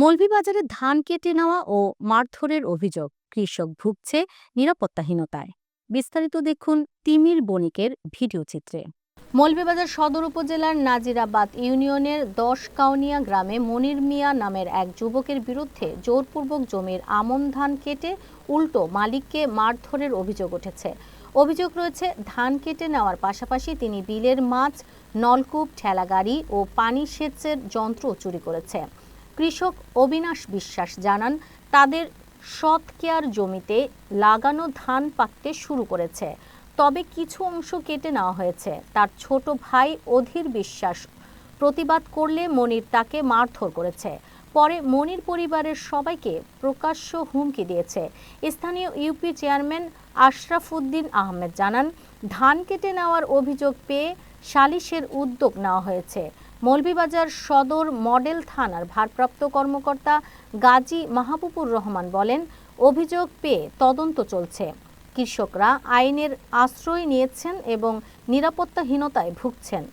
মৌলভীবাজারে ধান কেটে নেওয়া ও মারধরের অভিযোগ, কৃষক ভুগছে নিরাপত্তাহীনতায়। বিস্তারিত দেখুন তিমির বণিকের ভিডিও চিত্রে। মৌলভীবাজার সদর উপজেলার নাজিরাবাদ ইউনিয়নের দশ কাউনিয়া গ্রামে মনির মিয়া নামের এক যুবকের বিরুদ্ধে জোরপূর্বক জমির আমন ধান কেটে উল্টো মালিককে মারধরের অভিযোগ উঠেছে। অভিযোগ রয়েছে, ধান কেটে নেওয়ার পাশাপাশি তিনি বিলের মাছ, নলকূপ, ঠেলাগাড়ি ও পানি সেচের যন্ত্র চুরি করেছে। কৃষক অবিনাশ বিশ্বাস জানান, তাদের সৎ কেয়ার জমিতে লাগানো ধান পাকতে শুরু করেছে। তবে কিছু অংশ কেটে নেওয়া হয়েছে। তার ছোট ভাই অধীর বিশ্বাস প্রতিবাদ করলে মনির তাকে মারধর করেছে। পরে মনির পরিবারের সবাইকে প্রকাশ্য হুমকি দিয়েছে। স্থানীয় ইউপি চেয়ারম্যান আশরাফ উদ্দিন আহমেদ জানান, ধান কেটে নেওয়ার অভিযোগ পেয়ে সালিশের উদ্যোগ নেওয়া হয়েছে। মৌলভীবাজার সদর মডেল থানার ভারপ্রাপ্ত কর্মকর্তা গাজী মাহবুবুর রহমান বলেন, অভিযোগ পেয়ে তদন্ত চলছে। কৃষকরা আইনের আশ্রয় নিয়েছেন এবং নিরাপত্তাহীনতায় ভুগছেন।